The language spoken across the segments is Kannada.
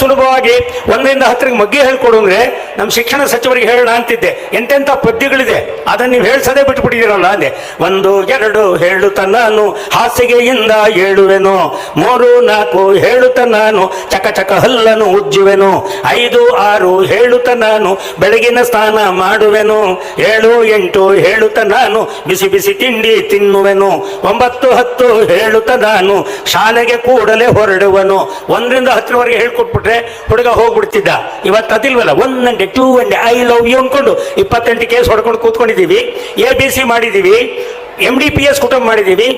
ಸುಲಭವಾಗಿ ಒಂದರಿಂದ ಹತ್ತರಿಗೆ ಮಗ್ಗಿ ಹೇಳ್ಕೊಡು ಅಂದ್ರೆ ನಮ್ಮ ಶಿಕ್ಷಣ ಸಚಿವರಿಗೆ ಹೇಳೋಣ ಅಂತಿದ್ದೆ. ಎಂತೆಂಥ ಪದ್ಯಗಳಿದೆ? ಅದನ್ನ ನೀವು ಹೇಳ್ಸದೇ ಬಿಟ್ಬಿಟ್ಟಿದ್ದೀರಲ್ಲ ಅಂದೆ. ಒಂದು, ಎರಡು ಹೇಳುತ್ತ ನಾನು, ಹಾಸಿಗೆಯಿಂದ ಹೇಳುವೆನು ಮೂರು, ನಾಲ್ಕು ಹೇಳುತ್ತ ನಾನು, ಚಕ ಚಕ ಹಲ್ಲನು ಉಜ್ಜುವೆನು. ಐದು, ಆರು ಹೇಳುತ್ತ ನಾನು, ಬೆಳಗಿನ ಸ್ನಾನ ಮಾಡುವೆನು. ಏಳು, ಎಂಟು ಹೇಳುತ್ತ ನಾನು, ಬಿಸಿ ಬಿಸಿ ತಿಂಡಿ ತಿನ್ನುವೆನು. ಒಂಬತ್ತು, ಹತ್ತು ಹೇಳುತ್ತ ನಾನು, ಶಾಲೆಗೆ ಕೂಡಲೇ ಹೊರಡುವನು. ಒಂದರಿಂದ ಹತ್ತರವರೆಗೆ ಹೇಳ್ಕೊಟ್ಬಿಟ್ರೆ ಹುಡುಗ ಹೋಗ್ಬಿಡ್ತಿದ್ದ. ಇವತ್ತು ಅದಿಲ್ವಲ್ಲ ಒನ್ ಅಂಡೆ ಟೂ ಅಂಡೆ ಐ ಲವ್ ಯು ಅನ್ಕೊಂಡು ಇಪ್ಪತ್ತೆಂಟು ಕೇಸ್ ಹೊಡ್ಕೊಂಡು ಕೂತ್ಕೊಂಡಿದ್ದೀವಿ. ಎ ಬಿ ಸಿ ಮಾಡಿದ್ದೀವಿ. ಎಂ ಡಿ ಪಿ ಎಸ್ ಕುಟುಂಬ ಮಾಡಿದ್ದೀವಿ.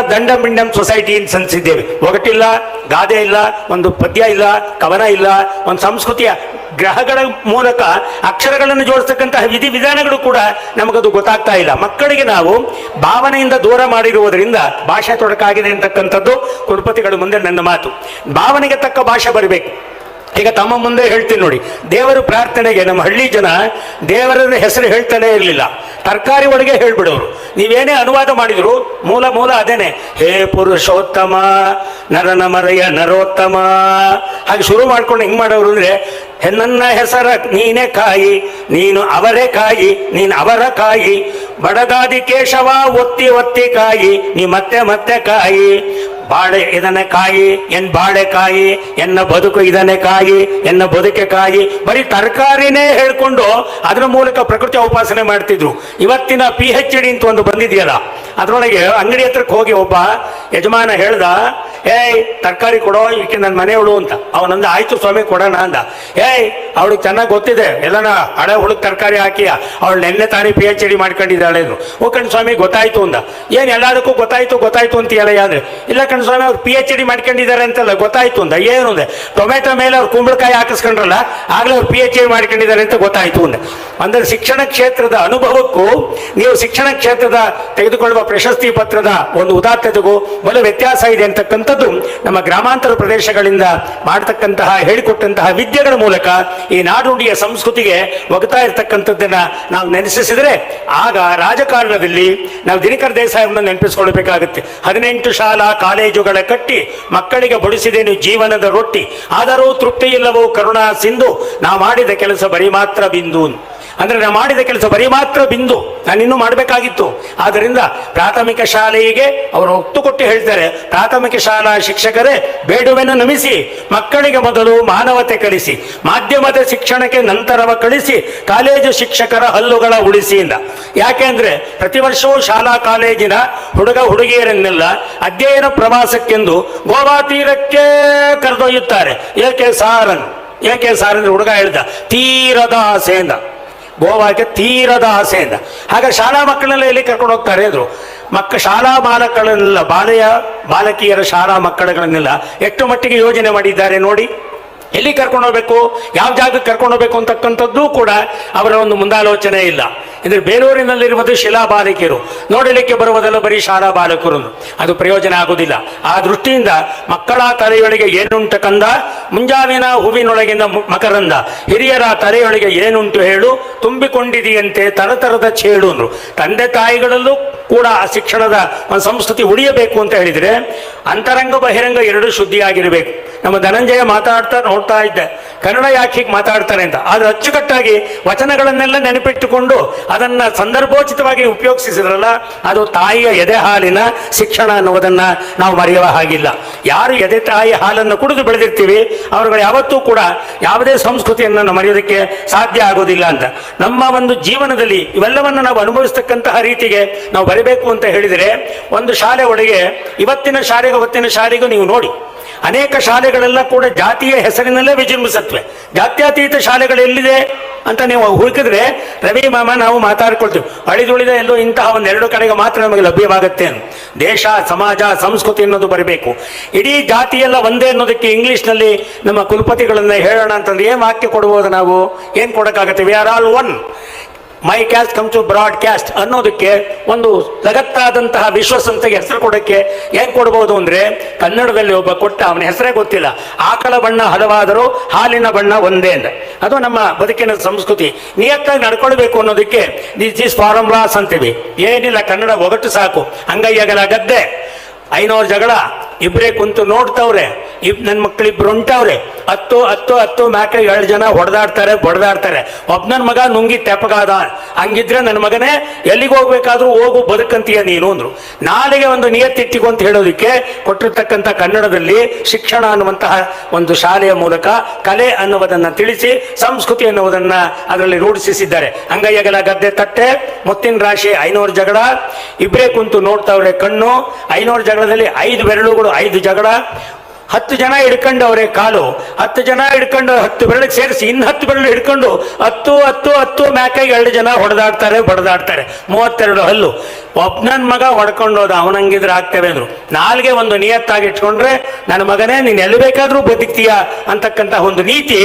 ಆಫ್ ದಂಡ ಮಿಂಡಮ್ ಸೊಸೈಟಿ ಸನ್ಸಿದ್ದೇವೆ. ಒಗಟಿಲ್ಲ, ಗಾದೆ ಇಲ್ಲ, ಒಂದು ಪದ್ಯ ಇಲ್ಲ, ಕವನ ಇಲ್ಲ, ಒಂದು ಸಂಸ್ಕೃತಿಯ ಗ್ರಹಗಳ ಮೂಲಕ ಅಕ್ಷರಗಳನ್ನು ಜೋಡಿಸ್ತಕ್ಕಂತಹ ವಿಧಿ ವಿಧಾನಗಳು ಕೂಡ ನಮಗದು ಗೊತ್ತಾಗ್ತಾ ಇಲ್ಲ. ಮಕ್ಕಳಿಗೆ ನಾವು ಭಾವನೆಯಿಂದ ದೂರ ಮಾಡಿರುವುದರಿಂದ ಭಾಷೆ ತೊಡಕಾಗಿದೆ ಅಂತಕ್ಕಂಥದ್ದು ಕುಲಪತಿಗಳು ಮುಂದೆ ನನ್ನ ಮಾತು. ಭಾವನೆಗೆ ತಕ್ಕ ಭಾಷೆ ಬರಬೇಕು. ಈಗ ತಮ್ಮ ಮುಂದೆ ಹೇಳ್ತೀನಿ ನೋಡಿ. ದೇವರು ಪ್ರಾರ್ಥನೆಗೆ ನಮ್ಮ ಹಳ್ಳಿ ಜನ ದೇವರ ಹೆಸರು ಹೇಳ್ತಾನೆ ಇರಲಿಲ್ಲ. ತರಕಾರಿ ಒಳಗೆ ಹೇಳ್ಬಿಡೋರು. ನೀವೇನೇ ಅನುವಾದ ಮಾಡಿದ್ರು, ಮೂಲ ಮೂಲ ಅದೇನೆ. ಹೇ ಪುರುಷೋತ್ತಮ, ನರನ ಮರೆಯ ನರೋತ್ತಮ. ಹಾಗೆ ಶುರು ಮಾಡ್ಕೊಂಡು ಹಿಂಗೆ ಮಾಡೋರು ಅಂದ್ರೆ ನನ್ನ ಹೆಸರ ನೀನೇ ಕಾಯಿ, ನೀನು ಅವರೇ ಕಾಯಿ, ನೀನು ಅವರ ಕಾಯಿ. ಬಡಗಾದಿ ಕೇಶವ ಒತ್ತಿ ಒತ್ತಿ ಕಾಯಿ, ನೀ ಮತ್ತೆ ಮತ್ತೆ ಕಾಯಿ. ಬಾಳೆ ಇದನ್ನೇ ಕಾಯಿ, ಎನ್ ಬಾಳೆ ಕಾಯಿ, ಎನ್ನ ಬದುಕು ಇದನ್ನೇ ಕಾಯಿ, ಎನ್ನ ಬದುಕೆ ಕಾಯಿ. ಬರೀ ತರಕಾರಿನೇ ಹೇಳ್ಕೊಂಡು ಅದರ ಮೂಲಕ ಪ್ರಕೃತಿ ಉಪಾಸನೆ ಮಾಡ್ತಿದ್ರು. ಇವತ್ತಿನ ಪಿ ಹೆಚ್ ಡಿ ಅಂತ ಒಂದು ಬಂದಿದೆಯಲ್ಲ, ಅದರೊಳಗೆ ಅಂಗಡಿ ಹತ್ರಕ್ಕೆ ಹೋಗಿ ಒಬ್ಬ ಯಜಮಾನ ಹೇಳ್ದ, ಏಯ್, ತರಕಾರಿ ಕೊಡೋ, ಈಕೆ ನನ್ನ ಮನೆಯವಳು ಅಂತ. ಅವನಂದ ಆಯ್ತು ಸ್ವಾಮಿ, ಕೊಡೋಣ ಅಂದ. ಏಯ್, ಅವಳಿಗೆ ಚೆನ್ನಾಗಿ ಗೊತ್ತಿದೆ. ಎಲ್ಲನ ಹಳೆ ಹುಡುಗ ತರಕಾರಿ ಹಾಕಿ ಅವಳು ನೆನ್ನೆ ತಾನೇ ಪಿ ಎಚ್ ಡಿ ಮಾಡ್ಕೊಂಡಿದ್ದಾಳೆ ಓ ಕಣ್ ಸ್ವಾಮಿ ಗೊತ್ತಾಯ್ತು ಅಂದ. ಏನ್ ಎಲ್ಲದಕ್ಕೂ ಗೊತ್ತಾಯ್ತು ಗೊತ್ತಾಯ್ತು ಅಂತೀಯಲ್ಲ ಅಂದ್ರೆ? ಇಲ್ಲ ಕಣ್ ಸ್ವಾಮಿ ಅವ್ರು ಪಿ ಎಚ್ ಡಿ ಮಾಡ್ಕೊಂಡಿದ್ದಾರೆ ಅಂತಲ್ಲ, ಗೊತ್ತಾಯ್ತು ಅಂದ. ಏನು ಅಂದೆ? ಟೊಮೆಟೊ ಮೇಲೆ ಅವ್ರು ಕುಂಬಳಕಾಯಿ ಹಾಕಿಸ್ಕೊಂಡ್ರಲ್ಲ, ಆಗ್ಲೇ ಅವ್ರು ಪಿ ಎಚ್ ಡಿ ಮಾಡ್ಕೊಂಡಿದ್ದಾರೆ ಅಂತ ಗೊತ್ತಾಯ್ತು ಅಂದೆ. ಅಂದ್ರೆ ಶಿಕ್ಷಣ ಕ್ಷೇತ್ರದ ಅನುಭವಕ್ಕೂ, ನೀವು ಶಿಕ್ಷಣ ಕ್ಷೇತ್ರದ ತೆಗೆದುಕೊಳ್ಳುವ ಪ್ರಶಸ್ತಿ ಪತ್ರದ ಒಂದು ಉದಾತ್ತತೆಗೂ ಬಲು ವ್ಯತ್ಯಾಸ ಇದೆ ಅಂತಕ್ಕಂಥದ್ದು ನಮ್ಮ ಗ್ರಾಮಾಂತರ ಪ್ರದೇಶಗಳಿಂದ ಮಾಡತಕ್ಕಂತಹ ಹೇಳಿಕೊಟ್ಟಂತಹ ವಿದ್ಯೆಗಳ ಮೂಲಕ. ಈ ನಾಡುಡಿಯ ಸಂಸ್ಕೃತಿಗೆ ಒಗ್ತಾ ಇರ್ತಕ್ಕಂಥದ್ದನ್ನ ನಾವು ನೆನೆಸಿಸಿದ್ರೆ ಆಗ ರಾಜಕಾರಣದಲ್ಲಿ ನಾವು ದಿನಕರ ದೇಸಾಯವನ್ನು ನೆನಪಿಸ್ಕೊಳ್ಬೇಕಾಗುತ್ತೆ. ಹದಿನೆಂಟು ಶಾಲಾ ಕಾಲೇಜುಗಳ ಕಟ್ಟಿ ಮಕ್ಕಳಿಗೆ ಬಡಿಸಿದೇನು ಜೀವನದ ರೊಟ್ಟಿ. ಆದರೂ ತೃಪ್ತಿ ಇಲ್ಲವೋ ಕರುಣಾ ಸಿಂಧು, ನಾವು ಮಾಡಿದ ಕೆಲಸ ಬರೀ ಮಾತ್ರ ಬಿಂದು ಅಂದ್ರೆ ನಾನು ಮಾಡಿದ ಕೆಲಸ ಬರೀ ಮಾತ್ರ ಬಿಂದು. ನಾನು ಇನ್ನೂ ಮಾಡಬೇಕಾಗಿತ್ತು. ಆದ್ದರಿಂದ ಪ್ರಾಥಮಿಕ ಶಾಲೆಗೆ ಅವರು ಒತ್ತು ಕೊಟ್ಟು ಹೇಳ್ತಾರೆ. ಪ್ರಾಥಮಿಕ ಶಾಲಾ ಶಿಕ್ಷಕರೇ, ಬೇಡುವೆನ್ನು ನಮಿಸಿ, ಮಕ್ಕಳಿಗೆ ಮೊದಲು ಮಾನವತೆ ಕಲಿಸಿ, ಮಾಧ್ಯಮದ ಶಿಕ್ಷಣಕ್ಕೆ ನಂತರವ ಕಳಿಸಿ, ಕಾಲೇಜು ಶಿಕ್ಷಕರ ಹಲ್ಲುಗಳ ಉಳಿಸಿ ಇಲ್ಲ ಯಾಕೆಂದ್ರೆ ಪ್ರತಿ ವರ್ಷವೂ ಶಾಲಾ ಕಾಲೇಜಿನ ಹುಡುಗ ಹುಡುಗಿಯರನ್ನೆಲ್ಲ ಅಧ್ಯಯನ ಪ್ರವಾಸಕ್ಕೆಂದು ಗೋವಾ ತೀರಕ್ಕೆ ಕರೆದೊಯ್ಯುತ್ತಾರೆ. ಏಕೆ ಸಾರನ್. ಏಕೆ ಸಾರ್ ಅಂದ್ರೆ ಹುಡುಗ ಹೇಳ್ದ, ತೀರದ ಆಸೆಯಿಂದ ಗೋವಾಗೆ ತೀರದ ಆಸೆಯಿಂದ. ಹಾಗೆ ಶಾಲಾ ಮಕ್ಕಳನ್ನೆಲ್ಲ ಎಲ್ಲಿ ಕರ್ಕೊಂಡು ಹೋಗ್ತಾರೆ ಅಂದ್ರು? ಮಕ್ಕ ಶಾಲಾ ಬಾಲಕಗಳನ್ನೆಲ್ಲ ಬಾಲೆಯ ಬಾಲಕಿಯರ ಶಾಲಾ ಮಕ್ಕಳುಗಳನ್ನೆಲ್ಲ ಎಷ್ಟು ಮಟ್ಟಿಗೆ ಯೋಜನೆ ಮಾಡಿದ್ದಾರೆ ನೋಡಿ. ಎಲ್ಲಿ ಕರ್ಕೊಂಡು ಹೋಗ್ಬೇಕು? ಯಾವ ಜಾಗಕ್ಕೆ ಕರ್ಕೊಂಡು ಹೋಗಬೇಕು ಅಂತಕ್ಕಂಥದ್ದು ಕೂಡ ಅವರ ಒಂದು ಮುಂದಾಲೋಚನೆ ಇಲ್ಲ. ಅಂದ್ರೆ ಬೇಲೂರಿನಲ್ಲಿರುವುದು ಶಿಲಾ ಬಾಲಕಿಯರು. ನೋಡಲಿಕ್ಕೆ ಬರುವುದಲ್ಲ ಬರೀ ಶಾಲಾ ಬಾಲಕರು. ಅದು ಪ್ರಯೋಜನ ಆಗುವುದಿಲ್ಲ. ಆ ದೃಷ್ಟಿಯಿಂದ ಮಕ್ಕಳ ತಲೆಯೊಳಗೆ ಏನುಂಟು ಕಂದ, ಮುಂಜಾವಿನ ಹೂವಿನೊಳಗಿಂದ ಮಕರಂದ. ಹಿರಿಯರ ತಲೆಯೊಳಗೆ ಏನುಂಟು ಹೇಳು, ತುಂಬಿಕೊಂಡಿದೆಯಂತೆ ತರತರದ ಚೇಳು ಅಂದ್ರು. ತಂದೆ ತಾಯಿಗಳಲ್ಲೂ ಕೂಡ ಆ ಶಿಕ್ಷಣದ ಒಂದು ಸಂಸ್ಕೃತಿ ಉಳಿಯಬೇಕು ಅಂತ ಹೇಳಿದ್ರೆ, ಅಂತರಂಗ ಬಹಿರಂಗ ಎರಡು ಶುದ್ಧಿಯಾಗಿರಬೇಕು. ನಮ್ಮ ಧನಂಜಯ ಮಾತಾಡ್ತಾ ನೋಡ್ತಾ ಇದ್ದೆ. ಕನ್ನಡ ಯಾಕೆ ಹೀಗೆ ಮಾತಾಡ್ತಾರೆ ಅಂತ. ಆದ್ರೆ ಅಚ್ಚುಕಟ್ಟಾಗಿ ವಚನಗಳನ್ನೆಲ್ಲ ನೆನಪಿಟ್ಟುಕೊಂಡು ಅದನ್ನ ಸಂದರ್ಭೋಚಿತವಾಗಿ ಉಪಯೋಗಿಸಿದ್ರಲ್ಲ, ಅದು ತಾಯಿಯ ಎದೆ ಹಾಲಿನ ಶಿಕ್ಷಣ ಅನ್ನುವುದನ್ನ ನಾವು ಮರೆಯುವ ಹಾಗಿಲ್ಲ. ಯಾರು ಎದೆ ತಾಯಿ ಹಾಲನ್ನು ಕುಡಿದು ಬೆಳೆದಿರ್ತೀವಿ, ಅವರುಗಳು ಯಾವತ್ತೂ ಕೂಡ ಯಾವುದೇ ಸಂಸ್ಕೃತಿಯನ್ನು ನಾವು ಮರೆಯೋದಕ್ಕೆ ಸಾಧ್ಯ ಆಗೋದಿಲ್ಲ ಅಂತ. ನಮ್ಮ ಒಂದು ಜೀವನದಲ್ಲಿ ಇವೆಲ್ಲವನ್ನು ನಾವು ಅನುಭವಿಸ್ತಕ್ಕಂತಹ ರೀತಿಗೆ ನಾವು ಬರಬೇಕು ಅಂತ ಹೇಳಿದರೆ, ಒಂದು ಶಾಲೆ ಒಳಗೆ ಇವತ್ತಿನ ಶಾಲೆಗೆ ಹೊತ್ತಿನ ಶಾಲೆಗೂ ನೀವು ನೋಡಿ. ಅನೇಕ ಶಾಲೆಗಳೆಲ್ಲ ಕೂಡ ಜಾತಿಯ ಹೆಸರಿನಲ್ಲೇ ವಿಜೃಂಭಿಸತ್ವೆ ಜಾತ್ಯತೀತ ಶಾಲೆಗಳು ಎಲ್ಲಿದೆ ಅಂತ ನೀವು ಹುಡುಕಿದ್ರೆ, ರವಿ ಮಾಮ, ನಾವು ಮಾತಾಡ್ಕೊಳ್ತೀವಿ. ಅಳಿದುಳಿದ ಎಲ್ಲೋ ಇಂತಹ ಒಂದೆರಡು ಕಡೆಗೆ ಮಾತ್ರ ನಮಗೆ ಲಭ್ಯವಾಗುತ್ತೆ. ದೇಶ, ಸಮಾಜ, ಸಂಸ್ಕೃತಿ ಅನ್ನೋದು ಬರಬೇಕು. ಇಡೀ ಜಾತಿಯೆಲ್ಲ ಒಂದೇ ಅನ್ನೋದಕ್ಕೆ ಇಂಗ್ಲೀಷ್ನಲ್ಲಿ ನಮ್ಮ ಕುಲಪತಿಗಳನ್ನು ಹೇಳೋಣ ಅಂತಂದ್ರೆ ಏನು ವಾಕ್ಯ ಕೊಡ್ಬೋದು ನಾವು? ಏನು ಕೊಡಕ್ಕಾಗತ್ತೆ? We are all one my caste come to broad caste ಅನ್ನೋದಕ್ಕೆ ಒಂದು ಜಗತ್ತಾದಂತಹ ವಿಶ್ವಸಂಸ್ಥೆಗೆ ಹೆಸರು ಕೊಡೋಕ್ಕೆ ಏನ್ ಕೊಡ್ಬೋದು ಅಂದ್ರೆ ಕನ್ನಡದಲ್ಲಿ ಒಬ್ಬ ಕೊಟ್ಟ ಅವನ ಹೆಸರೇ ಗೊತ್ತಿಲ್ಲ. ಆಕಳ ಬಣ್ಣ ಹಲವಾದರೂ ಹಾಲಿನ ಬಣ್ಣ ಒಂದೇ ಅಂತ ಅದು ನಮ್ಮ ಬದುಕಿನ ಸಂಸ್ಕೃತಿ. ನಿಯತ್ತಾಗಿ ನಡ್ಕೊಳ್ಬೇಕು ಅನ್ನೋದಕ್ಕೆ ದಿಸ್ ಫಾರ್ಮುಲಾಸ್ ಅಂತೀವಿ. ಏನಿಲ್ಲ, ಕನ್ನಡ ಒಗಟು ಸಾಕು. ಅಂಗೈಯಗಲ ಗದ್ದೆ ಐನೂರು ಜಗಳ ಇಬ್ಬರೇ ಕುಂತು ನೋಡ್ತವ್ರೆ. ಇಬ್ ನನ್ನ ಮಕ್ಕಳಿಬ್ರು ಹೊಂಟವ್ರೆ ಹತ್ತು ಹತ್ತು ಹತ್ತು ಮ್ಯಾಕೆ ಏಳು ಜನ ಹೊಡೆದಾಡ್ತಾರೆ, ಬಡ್ದಾಡ್ತಾರೆ. ಒಬ್ಬ ನನ್ನ ಮಗ ನುಂಗಿ ತೆಪ್ಪಗಾದ ಹಂಗಿದ್ರೆ ನನ್ನ ಮಗನೇ, ಎಲ್ಲಿಗೆ ಹೋಗ್ಬೇಕಾದ್ರೂ ಹೋಗು, ಬದುಕಂತೀಯ ನೀನು ಅಂದ್ರು. ನಾಳೆಗೆ ಒಂದು ನಿಯತ್ತಿಟ್ಟಿಗು ಅಂತ ಹೇಳೋದಕ್ಕೆ ಕೊಟ್ಟಿರ್ತಕ್ಕಂಥ ಕನ್ನಡದಲ್ಲಿ ಶಿಕ್ಷಣ ಅನ್ನುವಂತಹ ಒಂದು ಶಾಲೆಯ ಮೂಲಕ ಕಲೆ ಅನ್ನುವುದನ್ನ ತಿಳಿಸಿ, ಸಂಸ್ಕೃತಿ ಅನ್ನುವುದನ್ನ ಅದರಲ್ಲಿ ರೂಢಿಸಿದ್ದಾರೆ ಅಂಗೈಯಗಲ ಗದ್ದೆ ತಟ್ಟೆ, ಮುತ್ತಿನ ರಾಶಿ, ಐನೂರು ಜಗಳ. ಇಬ್ಬರೇ ಕುಂತು ನೋಡ್ತಾವ್ರೆ ಕಣ್ಣು. ಐನೂರು ಜಗಳದಲ್ಲಿ ಐದು ಬೆರಳುಗಳು, ಐದು ಜಗಳ. ಹತ್ತು ಜನ ಹಿಡ್ಕೊಂಡು ಅವರೇ ಕಾಲು, ಹತ್ತು ಜನ ಹಿಡ್ಕೊಂಡು ಹತ್ತು ಬೆರಳಿಗೆ ಸೇರಿಸಿ ಇನ್ನು ಹತ್ತು ಬೆರಳು ಹಿಡ್ಕೊಂಡು ಹತ್ತು ಹತ್ತು ಹತ್ತು ಮ್ಯಾಕಾಗಿ ಎರಡು ಜನ ಹೊಡೆದಾಡ್ತಾರೆ, ಬಡದಾಡ್ತಾರೆ. ಮೂವತ್ತೆರಡು ಹಲ್ಲು. ಒಬ್ಬನನ್ ಮಗ ಹೊಡ್ಕೊಂಡು ಹೋದ ಅವನಂಗಿದ್ರೆ ಆಗ್ತೇವೆ ಅಂದ್ರು. ನಾಲ್ಗೆ ಒಂದು ನಿಯತ್ತಾಗಿ ಇಟ್ಕೊಂಡ್ರೆ ನನ್ನ ಮಗನೇ, ನೀನು ಎಲ್ಲಿ ಬೇಕಾದ್ರೂ ಬದುಕ್ತೀಯ ಅಂತಕ್ಕಂಥ ಒಂದು ನೀತಿ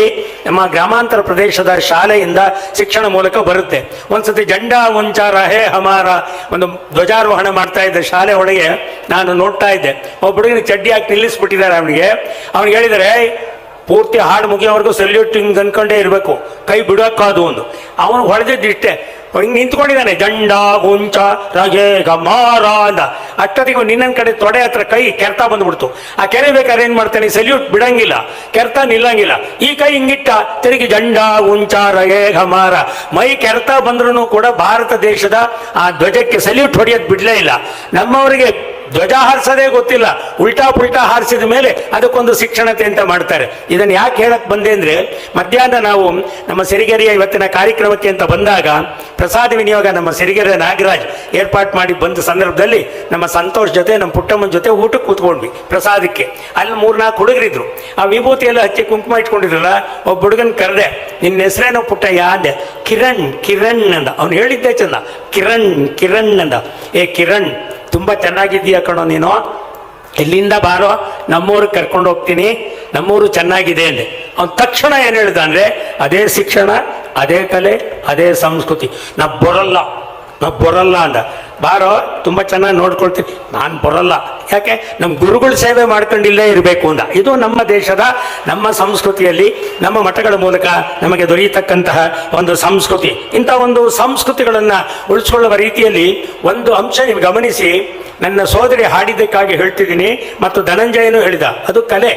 ನಮ್ಮ ಗ್ರಾಮಾಂತರ ಪ್ರದೇಶದ ಶಾಲೆಯಿಂದ ಶಿಕ್ಷಣ ಮೂಲಕ ಬರುತ್ತೆ. ಒಂದ್ಸತಿ ಜಂಡ ಮುಂಚಾರ, ಹೇ ಹಮಾರ, ಒಂದು ಧ್ವಜಾರೋಹಣ ಮಾಡ್ತಾ ಇದ್ದೆ ಶಾಲೆ ಒಳಗೆ. ನಾನು ನೋಡ್ತಾ ಇದ್ದೆ. ಒಬ್ಬ ಹುಡುಗನ ಚಡ್ಡಿ ಹಾಕಿ ನಿಲ್ಲಿಸ್ಬಿಟ್ಟಿದ್ದಾರೆ ಅವನಿಗೆ. ಅವ್ನಿಗೆ ಹೇಳಿದರೆ, ಪೂರ್ತಿ ಹಾಡು ಮುಗಿಯೋವರೆಗೂ ಸೆಲ್ಯೂಟ್ ಹಿಂಗೆ ಅನ್ಕೊಂಡೇ ಇರಬೇಕು. ಕೈ ಬಿಡೋಕ್ಕಾದು ಒಂದು ಅವನು ಹೊಡೆದಿದ್ದಿಷ್ಟೇ. ಹಿಂಗ್ ನಿಂತ್ಕೊಂಡಿದ್ದಾನೆ, ಜಂಡ, ಗುಂಚ ರಗೆ ಗಮಾರ ಅಂದ. ಅಷ್ಟೊತ್ತಿಗೂ ನಿನ್ನ ಕಡೆ ತೊಡೆ ಹತ್ರ ಕೈ ಕೆರ್ತ ಬಂದ್ಬಿಡ್ತು. ಆ ಕೆರೆ ಬೇಕಾದ್ರೆ ಏನ್ ಮಾಡ್ತಾನೆ, ಸೆಲ್ಯೂಟ್ ಬಿಡಂಗಿಲ್ಲ, ಕೆರ್ತ ನಿಲ್ಲಂಗಿಲ್ಲ. ಈ ಕೈ ಹಿಂಗಿಟ್ಟ, ತಿರುಗಿ ಜಂಡ, ಗುಂಚ ರಗೆ ಗಮಾರ ಮೈ ಕೆರ್ತ ಬಂದ್ರೂ ಕೂಡ ಭಾರತ ದೇಶದ ಆ ಧ್ವಜಕ್ಕೆ ಸೆಲ್ಯೂಟ್ ಹೊಡೆಯೋದು ಬಿಡ್ಲೇ ಇಲ್ಲ. ನಮ್ಮವರಿಗೆ ಧ್ವಜ ಹಾರಿಸೋದೇ ಗೊತ್ತಿಲ್ಲ, ಉಲ್ಟಾ ಪುಲ್ಟಾ ಹಾರಿಸಿದ ಮೇಲೆ ಅದಕ್ಕೊಂದು ಶಿಕ್ಷಣತೆ ಅಂತ ಮಾಡ್ತಾರೆ. ಇದನ್ನು ಯಾಕೆ ಹೇಳಕ್ ಬಂದೆ ಅಂದ್ರೆ, ಮಧ್ಯಾಹ್ನ ನಾವು ನಮ್ಮ ಸಿರಿಗೆರೆಯ ಇವತ್ತಿನ ಕಾರ್ಯಕ್ರಮಕ್ಕೆ ಅಂತ ಬಂದಾಗ, ಪ್ರಸಾದ ವಿನಿಯೋಗ ನಮ್ಮ ಸಿರಿಗೆರೆ ನಾಗರಾಜ್ ಏರ್ಪಾಟ್ ಮಾಡಿ ಬಂದ ಸಂದರ್ಭದಲ್ಲಿ ನಮ್ಮ ಸಂತೋಷ್ ಜೊತೆ, ನಮ್ಮ ಪುಟ್ಟಮ್ಮನ ಜೊತೆ ಊಟಕ್ಕೆ ಕೂತ್ಕೊಂಡ್ವಿ ಪ್ರಸಾದಕ್ಕೆ. ಅಲ್ಲಿ ಮೂರ್ನಾಲ್ಕು ಹುಡುಗರಿದ್ರು. ಆ ವಿಭೂತಿ ಎಲ್ಲ ಹಚ್ಚಿ ಕುಂಕುಮ ಇಟ್ಕೊಂಡಿದ್ರಲ್ಲ, ಒಬ್ಬ ಹುಡುಗನ್ ಕರೆದೆ, ನಿನ್ನ ಹೆಸರೇನೋ ಪುಟ್ಟಯ್ಯ? ಅಂದೆ, ಕಿರಣ್ ಕಿರಣ್ ಅಂದ. ಅವ್ನು ಹೇಳಿದ್ದೆ ಚಂದ, ಕಿರಣ್ ಕಿರಣ್ ಅಂದ. ಏ, ಕಿರಣ್ ತುಂಬಾ ಚೆನ್ನಾಗಿದ್ದೀಯ ಕಣೋ ನೀನು? ಎಲ್ಲಿಂದ ಬಾರೋ? ನಮ್ಮೂರಿಗೆ ಕರ್ಕೊಂಡು ಹೋಗ್ತೀನಿ. ನಮ್ಮೂರು ಚೆನ್ನಾಗಿದೆ ಅಂದೆ. ಅವ್ನು ತಕ್ಷಣ ಏನು ಹೇಳ್ದ ಅಂದ್ರೆ, ಅದೇ ಶಿಕ್ಷಣ, ಅದೇ ಕಲೆ, ಅದೇ ಸಂಸ್ಕೃತಿ. ನಾ ಬರಲ್ಲ ನಾ ಬರಲ್ಲ ಅಂದ. ಬಾರೋ, ತುಂಬ ಚೆನ್ನಾಗಿ ನೋಡ್ಕೊಳ್ತೀನಿ. ನಾನು ಬರೋಲ್ಲ. ಯಾಕೆ? ನಮ್ಮ ಗುರುಗಳ ಸೇವೆ ಮಾಡ್ಕೊಂಡಿಲ್ಲೇ ಇರಬೇಕು ಅಂತ. ಇದು ನಮ್ಮ ದೇಶದ, ನಮ್ಮ ಸಂಸ್ಕೃತಿಯಲ್ಲಿ, ನಮ್ಮ ಮಠಗಳ ಮೂಲಕ ನಮಗೆ ದೊರೆಯತಕ್ಕಂತಹ ಒಂದು ಸಂಸ್ಕೃತಿ. ಇಂಥ ಒಂದು ಸಂಸ್ಕೃತಿಗಳನ್ನು ಉಳಿಸ್ಕೊಳ್ಳುವ ರೀತಿಯಲ್ಲಿ ಒಂದು ಅಂಶ ನೀವು ಗಮನಿಸಿ. ನನ್ನ ಸೋದರಿ ಹಾಡಿದ್ದಕ್ಕಾಗಿ ಹೇಳ್ತಿದ್ದೀನಿ ಮತ್ತು ಧನಂಜಯನು ಹೇಳಿದ. ಅದು ಕಲೆ.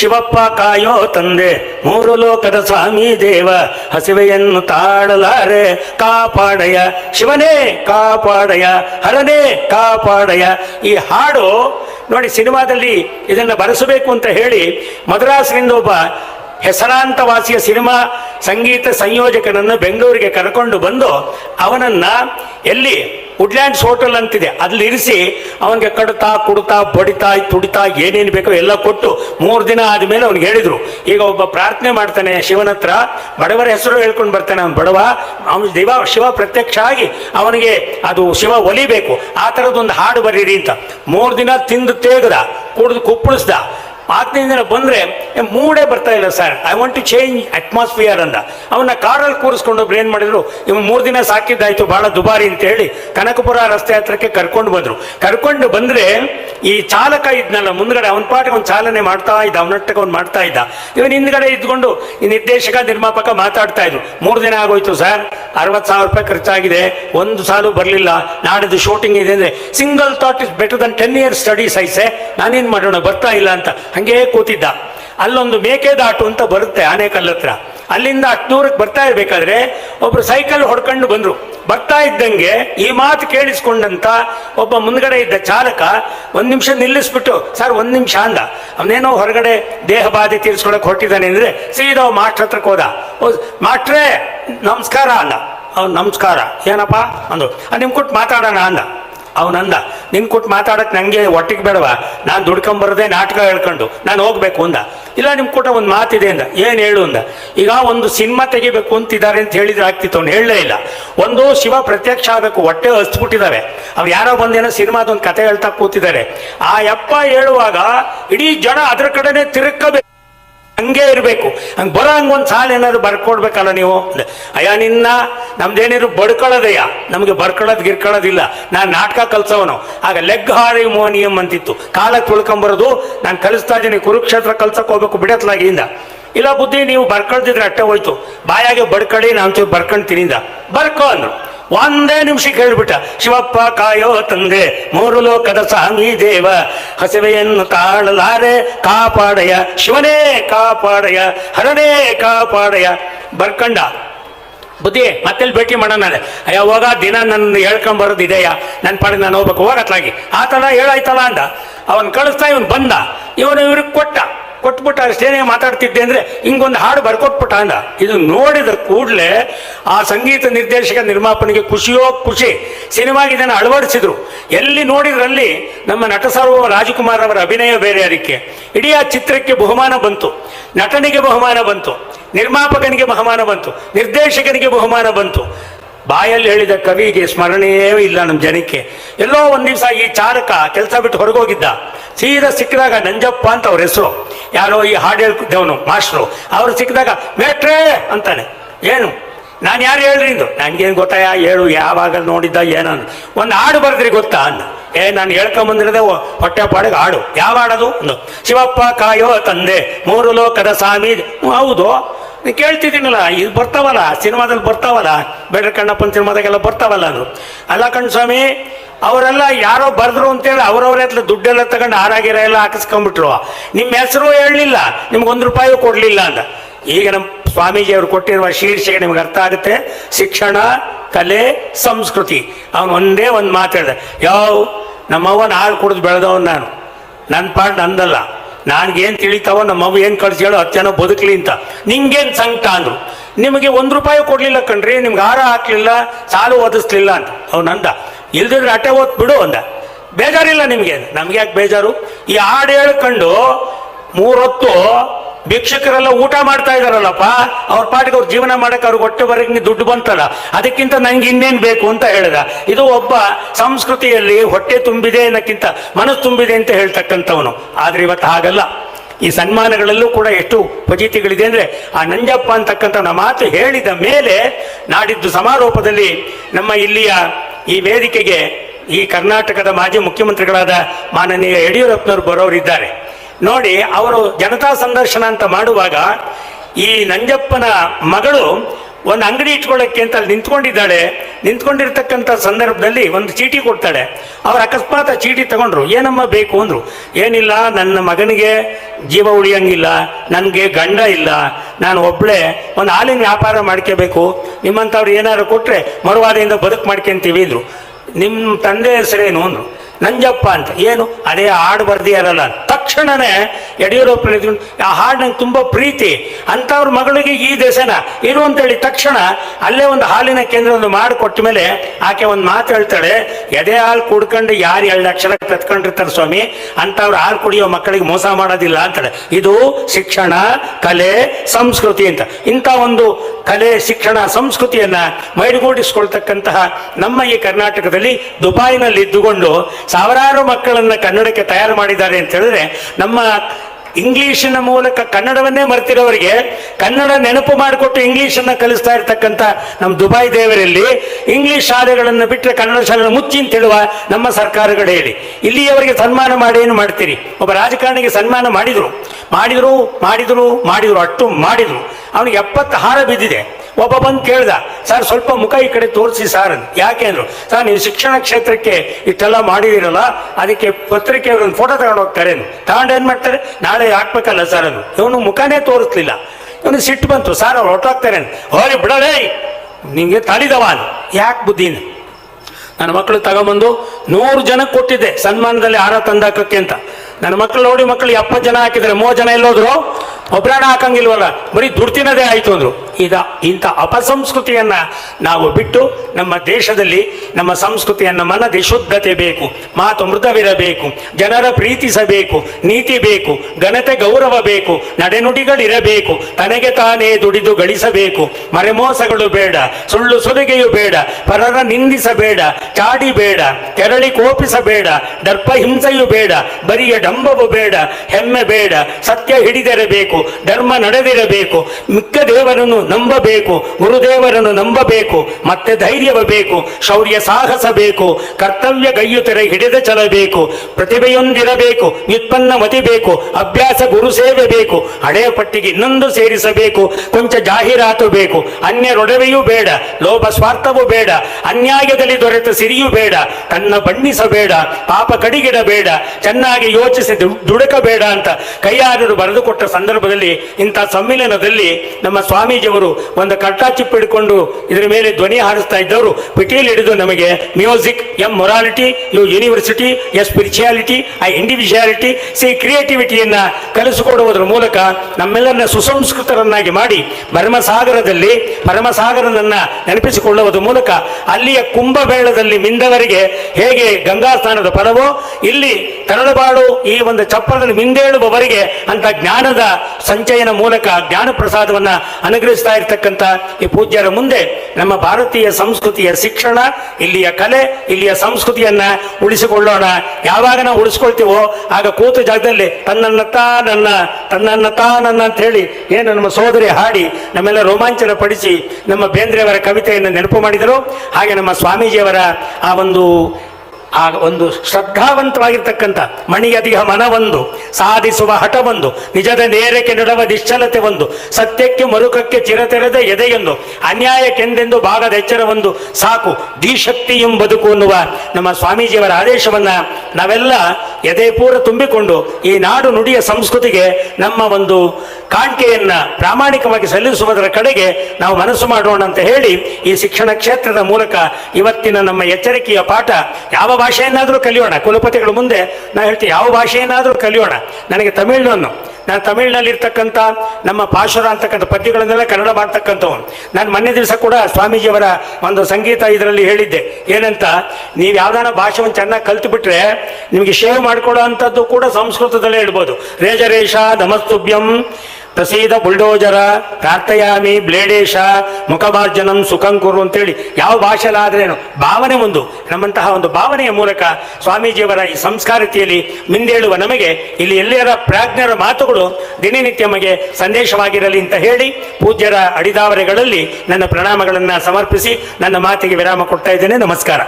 ಶಿವಪ್ಪ ಕಾಯೋ ತಂದೆ, ಮೂರು ಲೋಕದ ಸ್ವಾಮಿ ದೇವ, ಹಸಿವೆಯನ್ನು ತಾಳಲಾರೆ, ಕಾಪಾಡಯ ಶಿವನೇ, ಕಾಪಾಡಯ ಹರನೇ, ಕಾಪಾಡಯ. ಈ ಹಾಡು, ನೋಡಿ, ಸಿನಿಮಾದಲ್ಲಿ ಇದನ್ನು ಬರೆಸಬೇಕು ಅಂತ ಹೇಳಿ ಮದ್ರಾಸ್ನಿಂದ ಒಬ್ಬ ಹೆಸರಾಂತ ವಾಸಿಯ ಸಿನಿಮಾ ಸಂಗೀತ ಸಂಯೋಜಕನನ್ನು ಬೆಂಗಳೂರಿಗೆ ಕರ್ಕೊಂಡು ಬಂದು ಅವನನ್ನ ಎಲ್ಲಿ ವುಡ್ಲ್ಯಾಂಡ್ಸ್ ಹೋಟೆಲ್ ಅಂತಿದೆ ಅಲ್ಲಿ ಇರಿಸಿ ಅವನಿಗೆ ಕಡ್ತಾ ಕುಡ್ತಾ ಬಡಿತಾ ತುಡಿತಾ ಏನೇನು ಬೇಕೋ ಎಲ್ಲ ಕೊಟ್ಟು ಮೂರು ದಿನ ಆದಮೇಲೆ ಅವ್ನಿಗೆ ಹೇಳಿದ್ರು. ಈಗ ಒಬ್ಬ ಪ್ರಾರ್ಥನೆ ಮಾಡ್ತಾನೆ ಶಿವನ ಹತ್ರ, ಬಡವರ ಹೆಸರು ಹೇಳ್ಕೊಂಡು ಬರ್ತಾನೆ ಅವ್ನು ಬಡವ, ಅವನು ದಿವ ಶಿವ ಪ್ರತ್ಯಕ್ಷ ಆಗಿ ಅವನಿಗೆ ಅದು ಶಿವ ಒಲಿಬೇಕು, ಆ ಥರದ್ದೊಂದು ಹಾಡು ಬರೀರಿ ಅಂತ. ಮೂರು ದಿನ ತಿಂದು ತೇಗದ, ಕುಡಿದು ಕುಪ್ಪಳಿಸ್ದ. ನಾಲ್ಕನೇ ದಿನ ಬಂದ್ರೆ ಮೂಡೆ ಬರ್ತಾ ಇಲ್ಲ sir. I want to change atmosphere ಅಂದ. ಅವನ್ನ ಕಾರಲ್ಲಿ ಕೂರಿಸ್ಕೊಂಡು ಏನ್ ಮಾಡಿದ್ರು ಇವ್ ಮೂರು ದಿನ ಸಾಕಿದ್ದಾಯ್ತು ಬಹಳ ದುಬಾರಿ ಅಂತ ಹೇಳಿ ಕನಕಪುರ ರಸ್ತೆ ಹತ್ರಕ್ಕೆ ಕರ್ಕೊಂಡು ಬಂದ್ರು. ಕರ್ಕೊಂಡು ಬಂದ್ರೆ, ಈ ಚಾಲಕ ಇದ್ನಲ್ಲ, ಮುಂದ್ಗಡೆ ಅವನ ಪಾಟಿಗೆ ಒಂದು ಚಾಲನೆ ಮಾಡ್ತಾ ಇದ್ದ ಅವನಟ್ಟಕ್ಕೆ ಅವ್ನು ಮಾಡ್ತಾ ಇದ್ದ. ಇವನ್ ಹಿಂದ್ಗಡೆ ಇದ್ಕೊಂಡು ಈ ನಿರ್ದೇಶಕ, ನಿರ್ಮಾಪಕ ಮಾತಾಡ್ತಾ ಇದ್ರು. ಮೂರು ದಿನ ಆಗೋಯ್ತು ಸರ್. ಅರವತ್ತು ಸಾವಿರ ರೂಪಾಯಿ ಖರ್ಚಾಗಿದೆ, ಒಂದು ಸಾಲು ಬರಲಿಲ್ಲ. ನಾಡಿದ್ದು ಶೂಟಿಂಗ್ ಇದೆ ಅಂದರೆ single thought is better than ten year studies ಐಸೆ ನಾನೇನು ಮಾಡೋಣ, ಬರ್ತಾ ಇಲ್ಲ ಅಂತ ಹಂಗೇ ಕೂತಿದ್ದ. ಅಲ್ಲೊಂದು ಮೇಕೆದಾಟು ಅಂತ ಬರುತ್ತೆ ಆನೆ ಹತ್ರ ಅಲ್ಲಿಂದ ಹತ್ನೂರಕ್ಕೆ ಬರ್ತಾ ಇರಬೇಕಾದ್ರೆ ಒಬ್ರು ಸೈಕಲ್ ಹೊಡ್ಕೊಂಡು ಬಂದ್ರು. ಬರ್ತಾ ಇದ್ದಂಗೆ ಈ ಮಾತು ಕೇಳಿಸ್ಕೊಂಡಂತ ಒಬ್ಬ ಮುಂದ್ಗಡೆ ಇದ್ದ ಚಾಲಕ ಒಂದು ನಿಮಿಷ ನಿಲ್ಲಿಸ್ಬಿಟ್ಟು, ಸರ್, ಒಂದು ನಿಮಿಷ ಅಂದ. ಅವನೇನೋ ಹೊರಗಡೆ ದೇಹ ಬಾಧೆ ತೀರಿಸ್ಕೊಳಕ್ ಹೊರಟಿದ್ದಾನೆ ಅಂದ್ರೆ ಸೀದಾ ಮಾಸ್ಟರ್ ಹತ್ರಕ್ಕೆ ಹೋದ. ಮಾಸ್ಟ್ರೇ, ನಮಸ್ಕಾರ ಅಂದ. ಅವ್ನು, ನಮಸ್ಕಾರ, ಏನಪ್ಪ? ಅಂದ್ರು ನಿಮ್ ಕೊಟ್ಟು ಮಾತಾಡೋಣ ಅಂದ. ಅವನಂದ ನಿನ್ ಕೊಟ್ಟು ಮಾತಾಡಕ್ಕೆ ನನಗೆ ಒಟ್ಟಿಗೆ ಬೇಡವಾ? ನಾನು ದುಡ್ಕೊಂಬರದೆ ನಾಟಕ ಹೇಳ್ಕೊಂಡು. ನಾನು ಹೋಗ್ಬೇಕು ಅಂದ. ಇಲ್ಲ, ನಿಮ್ ಕೊಟ್ಟ ಒಂದು ಮಾತಿದೆ ಅಂದ. ಏನ್ ಹೇಳು ಅಂದ. ಈಗ ಒಂದು ಸಿನಿಮಾ ತೆಗಿಬೇಕು ಅಂತಿದ್ದಾರೆ ಅಂತ ಹೇಳಿದ್ರೆ ಆಗ್ತಿತ್ತು ಅವ್ನು. ಹೇಳಲೇ ಇಲ್ಲ. ಒಂದು ಶಿವ ಪ್ರತ್ಯಕ್ಷ ಆಗಬೇಕು, ಹೊಟ್ಟೆ ಹಸ್ಬಿಟ್ಟಿದ್ದಾವೆ ಅವ್ರು ಯಾರೋ ಬಂದೇನೋ ಸಿನಿಮಾದೊಂದು ಕತೆ ಹೇಳ್ತಾ ಕೂತಿದ್ದಾರೆ. ಆ ಯಪ್ಪ ಹೇಳುವಾಗ ಇಡೀ ಜನ ಅದ್ರ ಕಡೆನೆ ತಿರುಕಬೇಕು ಹಂಗೆ ಇರಬೇಕು. ಹಂಗೆ ಬರೋ ಹಂಗೆ ಒಂದು ಸಾಲ ಏನಾದ್ರು ಬರ್ಕೊಡ್ಬೇಕಲ್ಲ ನೀವು? ಅಯ್ಯ, ನಿನ್ನ ನಮ್ದೇನಿದ್ರು ಬಡ್ಕೊಳ್ಳೋದಯ್ಯ? ನಮಗೆ ಬರ್ಕೊಳ್ಳೋದು ಗಿರ್ಕೊಳ್ಳೋದಿಲ್ಲ. ನಾನು ನಾಟಕ ಕಲ್ಸೋನು. ಆಗ ಲೆಗ್ ಹಾರ್ಮೋನಿಯಂ ಅಂತಿತ್ತು. ಕಾಲಕ್ಕೆ ತುಳ್ಕೊಂಬರೋದು ನಾನು ಕಲಿಸ್ತಾ ಇದ್ದೀನಿ. ಕುರುಕ್ಷೇತ್ರ ಕಲ್ಸಕ್ಕೆ ಹೋಗ್ಬೇಕು ಬಿಡತ್ಲಾಗಿಂದ ಇಲ್ಲ ಬುದ್ಧಿ, ನೀವು ಬರ್ಕೊಳ್ತಿದ್ರೆ ಅಟ್ಟೆ ಹೋಯ್ತು. ಬಾಯಾಗೆ ಬಡ್ಕಳಿ, ನಾನು ಚೂರು ಬರ್ಕೊಂತೀನಿ ತಿನ್ನಿಂದ. ಬರ್ಕೊ ಅಂದ್ರು. ಒಂದೇ ನಿಮಿಷಕ್ಕೆ ಹೇಳ್ಬಿಟ್ಟ ಶಿವಪ್ಪ ಕಾಯೋ ತಂದೆ, ಮೂರು ಲೋಕದ ಸ್ವಾಮಿ ದೇವ, ಹಸಿವೆಯನ್ನು ತಾಳಲಾರೆ ಕಾಪಾಡಯ ಶಿವನೇ ಕಾಪಾಡಯ ಹರನೇ ಕಾಪಾಡಯ ಬರ್ಕಂಡ, ಬುದ್ಧಿ, ಮತ್ತೆಲ್ಲಿ ಭೇಟಿ ಮಾಡೋಣ ಅಯ್ಯ ಹೋಗ ದಿನ ನನ್ನ ಹೇಳ್ಕೊಂಡ್ ಬರೋದು ಇದೆಯಾ ನನ್ನ ಪಾಡಿಗೆ ನಾನು ಹೋಗ್ಬೇಕು, ಹೋಗತ್ಲಾಗಿ. ಆತನ ಹೇಳಾಯ್ತಲ್ಲ ಅಂದ. ಅವನ್ ಕಳಿಸ್ತಾ, ಇವನು ಬಂದ. ಇವನು ಇವ್ರಿಗೆ ಕೊಟ್ಟ. ಕೊಟ್ಬಿಟ್ಟ ಅಷ್ಟೇನೇ ಮಾತಾಡ್ತಿದ್ದೆ ಅಂದ್ರೆ ಹಿಂಗೊಂದು ಹಾಡು ಬರ್ಕೊಟ್ಬಿಟ್ಟ ಅಂದ. ಇದು ನೋಡಿದ ಕೂಡಲೇ ಆ ಸಂಗೀತ ನಿರ್ದೇಶಕ ನಿರ್ಮಾಪನೆಗೆ ಖುಷಿಯೋ ಖುಷಿ. ಸಿನಿಮಾಗೆ ಇದನ್ನು ಅಳವಡಿಸಿದ್ರು. ಎಲ್ಲಿ ನೋಡಿದ್ರಲ್ಲಿ ನಮ್ಮ ನಟ ಸಾರ್ವಭೌಮ ರಾಜಕುಮಾರ್ ಅವರ ಅಭಿನಯ ಬೇರೆ ಅದಕ್ಕೆ. ಇಡೀ ಆ ಚಿತ್ರಕ್ಕೆ ಬಹುಮಾನ ಬಂತು. ನಟನಿಗೆ ಬಹುಮಾನ ಬಂತು. ನಿರ್ಮಾಪಕನಿಗೆ ಬಹುಮಾನ ಬಂತು. ನಿರ್ದೇಶಕನಿಗೆ ಬಹುಮಾನ ಬಂತು. ಬಾಯಲ್ಲಿ ಹೇಳಿದ ಕವಿಗೆ ಸ್ಮರಣೆಯೇ ಇಲ್ಲ ನಮ್ಮ ಜನಕ್ಕೆ. ಎಲ್ಲೋ ಒಂದು ದಿವಸ ಈ ಚಾರಕ ಕೆಲಸ ಬಿಟ್ಟು ಹೊರಗೋಗಿದ್ದ. ಸೀದಾ ಸಿಕ್ಕಿದಾಗ ನಂಜಪ್ಪ ಅಂತ ಅವ್ರ ಹೆಸರು. ಯಾರೋ ಈ ಹಾಡು ಹೇಳ್ತಿದ್ದವನು ಮಾಸ್ಟ್ರು ಅವರು ಸಿಕ್ಕಿದಾಗ, ಮೇಟ್ರೇ ಅಂತಾನೆ. ಏನು? ನಾನು ಯಾರು ಹೇಳ್ರಿ ಇಂದು? ನನಗೇನು ಗೊತ್ತಾಯ? ಹೇಳು ಯಾವಾಗ ನೋಡಿದ್ದ ಏನೋ ಒಂದು ಹಾಡು ಬರೆದ್ರಿ ಗೊತ್ತಾ? ಅನ್ನ ಏ, ನಾನು ಹೇಳ್ಕೊಂಬಂದಿರದೆ ಹೊಟ್ಟೆ ಪಾಡಿಗೆ ಹಾಡು. ಯಾವ ಹಾಡದು? ಶಿವಪ್ಪ ಕಾಯೋ ತಂದೆ, ಮೂರು ಲೋಕದ ಸ್ವಾಮಿ ಹೌದು. ನೀ ಕೇಳ್ತಿದ್ದೀನಲ್ಲ, ಇದು ಬರ್ತಾವಲ್ಲ, ಸಿನಿಮಾದಲ್ಲಿ ಬರ್ತಾವಲ್ಲ, ಬೇಡ್ರ ಕಣ್ಣಪ್ಪನ ಸಿನಿಮಾದಾಗೆಲ್ಲ ಬರ್ತಾವಲ್ಲ ಅದು. ಅಲ್ಲ ಕಣ್ ಸ್ವಾಮಿ ಅವರೆಲ್ಲ ಯಾರೋ ಬರೆದ್ರು ಅಂತೇಳಿ ಅವ್ರವ್ರ ಹತ್ರ ದುಡ್ಡೆಲ್ಲ ತಗೊಂಡು ಆರಾಗಿರ ಎಲ್ಲ ಹಾಕಿಸ್ಕೊಂಡ್ಬಿಟ್ರು. ನಿಮ್ಮ ಹೆಸರು ಹೇಳಲಿಲ್ಲ, ನಿಮ್ಗೆ ಒಂದು ರೂಪಾಯಿ ಕೊಡಲಿಲ್ಲ ಅಂತ ಈಗ ನಮ್ಮ ಸ್ವಾಮೀಜಿ ಅವರು ಕೊಟ್ಟಿರುವ ಶೀರ್ಷಿಕೆ ನಿಮ್ಗೆ ಅರ್ಥ ಆಗುತ್ತೆ. ಶಿಕ್ಷಣ, ಕಲೆ, ಸಂಸ್ಕೃತಿ. ಅವನು ಒಂದೇ ಒಂದು ಮಾತು ಹೇಳ್ದೆ, ಯಾವ, ನಮ್ಮವ್ವನ ಹಾಲು ಕುಡಿದು ಬೆಳೆದವನು ನಾನು. ನನ್ನ ಪಾಡ್ ನಂದಲ್ಲ. ನಾನ್ಗೇನ್ ತಿಳಿತಾವ ನಮ್ಮ ಮಗು ಏನ್ ಕಳ್ಸಿ ಹೇಳೋ ಹತ್ತು ಜನ ಬದುಕ್ಲಿ ಅಂತ. ನಿಂಗೇನು ಸಂಕಟ ಅಂದ್ರು. ನಿಮಗೆ ಒಂದು ರೂಪಾಯಿ ಕೊಡ್ಲಿಲ್ಲ ಕಣ್ರಿ, ನಿಮ್ಗೆ ಹಾರ ಹಾಕ್ಲಿಲ್ಲ, ಸಾಲು ಒದಿಸ್ಲಿಲ್ಲ ಅಂತ. ಅವನಂದ ಇಲ್ದಿದ್ರೆ ಅಟೆ ಓದ್ ಬಿಡು ಅಂದ. ಬೇಜಾರಿಲ್ಲ ನಿಮ್ಗೆ. ನಮ್ಗೆ ಯಾಕೆ ಬೇಜಾರು? ಈ ಹಾಡು ಹೇಳ್ಕೊಂಡು ಮೂರೊತ್ತು ಭಿಕ್ಷಕರೆಲ್ಲ ಊಟ ಮಾಡ್ತಾ ಇದಾರಲ್ಲಪ್ಪ? ಅವ್ರ ಪಾಟಿಗೆ ಅವ್ರ ಜೀವನ ಮಾಡಕ್ಕೆ ಅವ್ರಿಗೆ ಹೊಟ್ಟೆ ಬರಕ್ಕೆ ದುಡ್ಡು ಬಂತಲ್ಲ. ಅದಕ್ಕಿಂತ ನಂಗೆ ಇನ್ನೇನು ಬೇಕು ಅಂತ ಹೇಳಿದ. ಇದು ಒಬ್ಬ ಸಂಸ್ಕೃತಿಯಲ್ಲಿ ಹೊಟ್ಟೆ ತುಂಬಿದೆ ಅನ್ನಕ್ಕಿಂತ ಮನಸ್ಸು ತುಂಬಿದೆ ಅಂತ ಹೇಳ್ತಕ್ಕಂಥವನು. ಆದ್ರೆ ಇವತ್ತು ಹಾಗಲ್ಲ. ಈ ಸನ್ಮಾನಗಳಲ್ಲೂ ಕೂಡ ಎಷ್ಟು ಫಜಿತಿಗಳಿದೆ ಅಂದ್ರೆ ಆ ನಂಜಪ್ಪ ಅಂತಕ್ಕಂಥ ಮಾತು ಹೇಳಿದ ಮೇಲೆ ನಾಡಿದ್ದು ಸಮಾರೋಪದಲ್ಲಿ ನಮ್ಮ ಇಲ್ಲಿಯ ಈ ವೇದಿಕೆಗೆ ಈ ಕರ್ನಾಟಕದ ಮಾಜಿ ಮುಖ್ಯಮಂತ್ರಿಗಳಾದ ಮಾನನೀಯ ಯಡಿಯೂರಪ್ಪನವರು ಬರೋರಿದ್ದಾರೆ. ನೋಡಿ, ಅವರು ಜನತಾ ಸಂದರ್ಶನ ಅಂತ ಮಾಡುವಾಗ ಈ ನಂಜಪ್ಪನ ಮಗಳು ಒಂದು ಅಂಗಡಿ ಇಟ್ಕೊಳ್ಳೋಕ್ಕೆ ಅಂತ ಅಲ್ಲಿ ನಿಂತ್ಕೊಂಡಿದ್ದಾಳೆ. ನಿಂತ್ಕೊಂಡಿರ್ತಕ್ಕಂಥ ಸಂದರ್ಭದಲ್ಲಿ ಒಂದು ಚೀಟಿ ಕೊಡ್ತಾಳೆ. ಅವ್ರು ಅಕಸ್ಮಾತ್ ಚೀಟಿ ತಗೊಂಡ್ರು. ಏನಮ್ಮ ಬೇಕು ಅಂದ್ರು. ಏನಿಲ್ಲ, ನನ್ನ ಮಗನಿಗೆ ಜೀವ ಉಳಿಯಂಗಿಲ್ಲ, ನನಗೆ ಗಂಡ ಇಲ್ಲ, ನಾನು ಒಬ್ಳೆ, ಒಂದು ಹಾಲಿನ ವ್ಯಾಪಾರ ಮಾಡ್ಕೋಬೇಕು. ನಿಮ್ಮಂಥವ್ರು ಏನಾದ್ರು ಕೊಟ್ಟರೆ ಮರುವಾದಿಯಿಂದ ಬದುಕು ಮಾಡ್ಕೊಂತೀವಿ ಇದ್ರು ನಿಮ್ಮ ತಂದೆ ಹೆಸರೇನು ಅಂದ್ರು. ನಂಜಪ್ಪ ಅಂತ. ಏನು? ಅದೇ ಹಾಡು ಬರ್ದಿಯಾರಲ್ಲ. ತಕ್ಷಣನೇ ಯಡಿಯೂರಪ್ಪ ಆ ಹಾಡು ನಂಗೆ ತುಂಬ ಪ್ರೀತಿ. ಅಂಥವ್ರ ಮಗಳಿಗೆ ಈ ದೇಶನ ಇರು ಅಂತೇಳಿ ತಕ್ಷಣ ಅಲ್ಲೇ ಒಂದು ಹಾಲಿನ ಕೇಂದ್ರ ಒಂದು ಮಾಡಿಕೊಟ್ಟ ಮೇಲೆ ಆಕೆ ಒಂದು ಮಾತು ಹೇಳ್ತಾಳೆ, ಎದೆ ಹಾಲು ಕುಡ್ಕೊಂಡು ಯಾರು ಎರಡು ಅಕ್ಷರ ಕತ್ಕೊಂಡಿರ್ತಾರೆ ಸ್ವಾಮಿ? ಅಂಥವ್ರು ಹಾಲು ಕುಡಿಯೋ ಮಕ್ಕಳಿಗೆ ಮೋಸ ಮಾಡೋದಿಲ್ಲ ಅಂತಾಳೆ. ಇದು ಶಿಕ್ಷಣ, ಕಲೆ, ಸಂಸ್ಕೃತಿ ಅಂತ. ಇಂಥ ಒಂದು ಕಲೆ, ಶಿಕ್ಷಣ, ಸಂಸ್ಕೃತಿಯನ್ನ ಮೈಗೂಡಿಸ್ಕೊಳ್ತಕ್ಕಂತಹ ನಮ್ಮ ಈ ಕರ್ನಾಟಕದಲ್ಲಿ ದುಬಾಯಿನಲ್ಲಿ ಇದ್ದುಕೊಂಡು ಸಾವಿರಾರು ಮಕ್ಕಳನ್ನ ಕನ್ನಡಕ್ಕೆ ತಯಾರು ಮಾಡಿದ್ದಾರೆ ಅಂತ ಹೇಳಿದ್ರೆ ನಮ್ಮ ಇಂಗ್ಲಿಶಿನ ಮೂಲಕ ಕನ್ನಡವನ್ನೇ ಮರ್ತಿರೋವರಿಗೆ ಕನ್ನಡ ನೆನಪು ಮಾಡಿಕೊಟ್ಟು ಇಂಗ್ಲಿಷನ್ನು ಕಲಿಸ್ತಾ ಇರ್ತಕ್ಕಂಥ ನಮ್ಮ ದುಬೈ ದೇವರಲ್ಲಿ ಇಂಗ್ಲಿಷ್ ಶಾಲೆಗಳನ್ನು ಬಿಟ್ಟರೆ ಕನ್ನಡ ಶಾಲೆಗಳನ್ನು ಮುಚ್ಚಿ ಅಂತ ಹೇಳುವ ನಮ್ಮ ಸರ್ಕಾರಗಳು ಹೇಳಿ ಇಲ್ಲಿಯವರಿಗೆ ಸನ್ಮಾನ ಮಾಡಿ ಏನು ಮಾಡ್ತೀರಿ? ಒಬ್ಬ ರಾಜಕಾರಣಿಗೆ ಸನ್ಮಾನ ಮಾಡಿದ್ರು. ಮಾಡಿದ್ರು ಮಾಡಿದ್ರು ಮಾಡಿದ್ರು, ಅಟ್ಟು ಮಾಡಿದ್ರು. ಅವನಿಗೆ ಎಪ್ಪತ್ತು ಹಾರ ಬಿದ್ದಿದೆ. ಒಬ್ಬ ಬಂದು ಕೇಳ್ದ, ಸರ್, ಸ್ವಲ್ಪ ಮುಖ ಈ ಕಡೆ ತೋರಿಸಿ ಸರ್ ಯಾಕೆ ಅಂದ್ರು, ಸರ್, ನೀವು ಶಿಕ್ಷಣ ಕ್ಷೇತ್ರಕ್ಕೆ ಇಷ್ಟೆಲ್ಲ ಮಾಡಿದಿರಲ್ಲ, ಅದಕ್ಕೆ ಪತ್ರಿಕೆ ಒಂದು ಫೋಟೋ ತಗೊಂಡು ಹೋಗ್ತಾರೆ. ತಗೊಂಡು ಏನ್ ಮಾಡ್ತಾರೆ, ನಾಳೆ ಹಾಕ್ಬೇಕಲ್ಲ ಸರ್ ಅದು. ಇವನು ಮುಖನೇ ತೋರಿಸ್ಲಿಲ್ಲ. ಇವನು ಸಿಟ್ಟು ಬಂತು, ಸರ್, ಅವ್ರು ಹೊಟ್ಟೋಗ್ತಾರೆ ಹೋಗಿ ಬಿಡಲೇ ನಿಂಗೆ ತಳಿದವ ಯಾಕೆ ಬುದ್ಧಿನ ನನ್ನ ಮಕ್ಕಳು ತಗೊಂಬಂದು ನೂರು ಜನಕ್ಕೆ ಕೊಟ್ಟಿದ್ದೆ, ಸನ್ಮಾನದಲ್ಲಿ ಹಾರ ತಂದಾಕಕ್ಕೆ ಅಂತ. ನನ್ನ ಮಕ್ಕಳು ನೋಡಿ ಮಕ್ಕಳು ಎಪ್ಪತ್ತು ಜನ ಹಾಕಿದ್ರೆ ಮೂವತ್ತು ಜನ ಎಲ್ಲೋದ್ರು ಒಬ್ರಾಣ ಹಾಕಂಗಿಲ್ವಲ್ಲ, ಬರೀ ದುಡ್ಡು ತಿನ್ನೋದೇ ಆಯ್ತು ಅಂದ್ರು. ಇದ ಇಂಥ ಅಪಸಂಸ್ಕೃತಿಯನ್ನ ನಾವು ಬಿಟ್ಟು ನಮ್ಮ ದೇಶದಲ್ಲಿ ನಮ್ಮ ಸಂಸ್ಕೃತಿಯನ್ನ ಮನದಿ ಶುದ್ಧತೆ ಬೇಕು ಮಾತು ಮೃದವಿರಬೇಕು ಜನರ ಪ್ರೀತಿಸಬೇಕು, ನೀತಿ ಬೇಕು, ಘನತೆ ಗೌರವ ಬೇಕು, ನಡೆನುಡಿಗಳಿರಬೇಕು, ತನಗೆ ತಾನೇ ದುಡಿದು ಗಳಿಸಬೇಕು, ಮರೆಮೋಸಗಳು ಬೇಡ, ಸುಳ್ಳು ಸುಲಿಗೆಯು ಬೇಡ, ಪರರ ನಿಂದಿಸಬೇಡ, ಚಾಡಿ ಬೇಡ ಕೆರಳಿ ಕೋಪಿಸಬೇಡ, ದರ್ಪ ಹಿಂಸೆಯು ಬೇಡ, ಬರಿಯ ಡಂಬವು ಬೇಡ, ಹೆಮ್ಮೆ ಬೇಡ, ಸತ್ಯ ಹಿಡಿದಿರಬೇಕು, ಧರ್ಮ ನಡೆದಿರಬೇಕು, ಮಿಕ್ಕ ದೇವರನ್ನು ನಂಬಬೇಕು, ಗುರುದೇವರನ್ನು ನಂಬಬೇಕು, ಮತ್ತೆ ಧೈರ್ಯವ ಬೇಕು, ಶೌರ್ಯ ಸಾಹಸ ಬೇಕು, ಕರ್ತವ್ಯ ಗೈಯುತರೆ ಹಿಡಿದ ಚಲಬೇಕು ಪ್ರತಿಭೆಯೊಂದಿರಬೇಕು ವ್ಯುತ್ಪನ್ನ ಮತಿ ಬೇಕು, ಅಭ್ಯಾಸ ಗುರು ಸೇವೆ ಬೇಕು, ಹಳೆಯ ಪಟ್ಟಿಗೆ ಇನ್ನೊಂದು ಸೇರಿಸಬೇಕು, ಕೊಂಚ ಜಾಹೀರಾತು ಬೇಕು ಅನ್ಯರೊಡವೆಯೂ ಬೇಡ, ಲೋಭ ಸ್ವಾರ್ಥವೂ ಬೇಡ, ಅನ್ಯಾಯದಲ್ಲಿ ದೊರೆತ ಸಿರಿಯೂ ಬೇಡ, ತನ್ನ ಬಣ್ಣಿಸಬೇಡ ಪಾಪ ಕಡಿಗಿಡಬೇಡ ಚೆನ್ನಾಗಿ ಯೋಚಿಸಿ ದುಡಕಬೇಡ ಅಂತ ಕೈಯಾರರು ಬರೆದುಕೊಟ್ಟ ಸಂದರ್ಭದಲ್ಲಿ ಇಂಥ ಸಮ್ಮಿಲನದಲ್ಲಿ ನಮ್ಮ ಸ್ವಾಮೀಜಿಯವರು ಒಂದು ಕಟ್ಟಾಚಿಪ್ಪು ಹಿಡ್ಕೊಂಡು ಇದರ ಮೇಲೆ ಧ್ವನಿ ಹಾರಿಸ್ತಾ ಇದ್ದವರು ಪಿಟೀಲ್ ಹಿಡಿದು ನಮಗೆ music, M morality, U university A spirituality, I individuality, C ಕ್ರಿಯೇಟಿವಿಟಿಯನ್ನ ಕಲಿಸಿಕೊಡುವುದರ ಮೂಲಕ ನಮ್ಮೆಲ್ಲರನ್ನ ಸುಸಂಸ್ಕೃತರನ್ನಾಗಿ ಮಾಡಿ ಭರಮಸಾಗರದಲ್ಲಿ, ಭರಮಸಾಗರನನ್ನ ನೆನಪಿಸಿಕೊಳ್ಳುವುದರ ಮೂಲಕ ಅಲ್ಲಿಯ ಕುಂಭಮೇಳದಲ್ಲಿ ಮಿಂದವರಿಗೆ ಹೇಗೆ ಗಂಗಾ ಸ್ನಾನದ ಪದವೋ ಇಲ್ಲಿ ತರಳಬಾಡು ಈ ಒಂದು ಚಪ್ಪರದಲ್ಲಿ ಮಿಂದೇಳುವವರಿಗೆ ಅಂತ ಜ್ಞಾನದ ಸಂಚಯನ ಮೂಲಕ ಜ್ಞಾನ ಪ್ರಸಾದವನ್ನ ಅನುಗ್ರಹಿಸ್ತಾ ಇರ್ತಕ್ಕಂಥ ಈ ಪೂಜ್ಯರ ಮುಂದೆ ನಮ್ಮ ಭಾರತೀಯ ಸಂಸ್ಕೃತಿಯ ಶಿಕ್ಷಣ, ಇಲ್ಲಿಯ ಕಲೆ, ಇಲ್ಲಿಯ ಸಂಸ್ಕೃತಿಯನ್ನ ಉಳಿಸಿಕೊಳ್ಳೋಣ. ಯಾವಾಗ ನಾವು ಉಳಿಸ್ಕೊಳ್ತೀವೋ ಆಗ ಕೂತು ಜಾಗದಲ್ಲಿ ತನ್ನನ್ನ ತಾನನ್ನ ತನ್ನನ್ನ ತಾನನ್ನ ಅಂತ ಹೇಳಿ ಏನು ನಮ್ಮ ಸೋದರಿ ಹಾಡಿ ನಮ್ಮೆಲ್ಲ ರೋಮಾಂಚನ ಪಡಿಸಿ ನಮ್ಮ ಬೇಂದ್ರೆಯವರ ಕವಿತೆಯನ್ನು ನೆನಪು ಮಾಡಿದರು. ಹಾಗೆ ನಮ್ಮ ಸ್ವಾಮೀಜಿಯವರ ಆ ಒಂದು ಆ ಒಂದು ಶ್ರದ್ಧಾವಂತವಾಗಿರ್ತಕ್ಕಂಥ ಮಣಿಯದಿಹ ಮನವೊಂದು, ಸಾಧಿಸುವ ಹಠವೊಂದು, ನಿಜದ ನೇರಕ್ಕೆ ನಡುವ ನಿಶ್ಚಲತೆ ಒಂದು, ಸತ್ಯಕ್ಕೆ ಮರುಕಕ್ಕೆ ಚಿರತೆರೆದ ಎದೆಯೊಂದು, ಅನ್ಯಾಯಕ್ಕೆಂದೆಂದು ಭಾಗದ ಎಚ್ಚರವೊಂದು, ಸಾಕು ದಿಶಕ್ತಿ ಬದುಕು ಅನ್ನುವ ನಮ್ಮ ಸ್ವಾಮೀಜಿಯವರ ಆದೇಶವನ್ನ ನಾವೆಲ್ಲ ಎದೆ ಪೂರ ತುಂಬಿಕೊಂಡು ಈ ನಾಡು ನುಡಿಯ ಸಂಸ್ಕೃತಿಗೆ ನಮ್ಮ ಒಂದು ಕಾಣಿಕೆಯನ್ನ ಪ್ರಾಮಾಣಿಕವಾಗಿ ಸಲ್ಲಿಸುವುದರ ಕಡೆಗೆ ನಾವು ಮನಸ್ಸು ಮಾಡೋಣ ಅಂತ ಹೇಳಿ ಈ ಶಿಕ್ಷಣ ಕ್ಷೇತ್ರದ ಮೂಲಕ ಇವತ್ತಿನ ನಮ್ಮ ಎಚ್ಚರಿಕೆಯ ಪಾಠ ಯಾವ ಭಾಷೆಯನ್ನಾದರೂ ಕಲಿಯೋಣ. ಕುಲಪತಿಗಳ ಮುಂದೆ ನಾನು ಹೇಳ್ತೀನಿ, ಯಾವ ಭಾಷೆಯನ್ನಾದರೂ ಕಲಿಯೋಣ. ನನಗೆ ತಮಿಳನ್ನು ನಾನು ತಮಿಳಿನಲ್ಲಿರ್ತಕ್ಕಂಥ ನಮ್ಮ ಪಾಶುರ ಅಂತಕ್ಕಂಥ ಪದ್ಯಗಳನ್ನೆಲ್ಲ ಕನ್ನಡ ಮಾಡ್ತಕ್ಕಂಥವನು. ನಾನು ಮೊನ್ನೆ ದಿವಸ ಕೂಡ ಸ್ವಾಮೀಜಿಯವರ ಒಂದು ಸಂಗೀತ ಇದರಲ್ಲಿ ಹೇಳಿದ್ದೆ. ಏನಂತ, ನೀವು ಯಾವ್ದಾನ ಭಾಷೆವನ್ನು ಚೆನ್ನಾಗಿ ಕಲ್ತು ಬಿಟ್ರೆ ನಿಮಗೆ ಶೇವ್ ಮಾಡ್ಕೊಳ್ಳೋ ಅಂಥದ್ದು ಕೂಡ ಸಂಸ್ಕೃತದಲ್ಲೇ ಹೇಳ್ಬೋದು. ರೇಜರೇಷ ನಮಸ್ತುಭ್ಯಂ ಪ್ರಸೀದ ಬುಲ್ಡೋಜರ ಪ್ರಾರ್ಥಯಾಮಿ ಬ್ಲೇಡೇಶ, ಮುಖಮಾರ್ಜನಂ ಸುಖಂಕುರು ಅಂತೇಳಿ ಯಾವ ಭಾಷೆಲಾದ್ರೇನು ಭಾವನೆ ಒಂದು. ನಮ್ಮಂತಹ ಒಂದು ಭಾವನೆಯ ಮೂಲಕ ಸ್ವಾಮೀಜಿಯವರ ಈ ಸಂಸ್ಕಾರತಿಯಲ್ಲಿ ಮಿಂದೇಳುವ ನಮಗೆ ಇಲ್ಲಿ ಎಲ್ಲರ ಪ್ರಾಜ್ಞರ ಮಾತುಗಳು ದಿನನಿತ್ಯ ನಮಗೆ ಸಂದೇಶವಾಗಿರಲಿ ಅಂತ ಹೇಳಿ ಪೂಜ್ಯರ ಅಡಿದಾವರೆಗಳಲ್ಲಿ ನನ್ನ ಪ್ರಣಾಮಗಳನ್ನು ಸಮರ್ಪಿಸಿ ನನ್ನ ಮಾತಿಗೆ ವಿರಾಮ ಕೊಡ್ತಾ ಇದ್ದೇನೆ. ನಮಸ್ಕಾರ.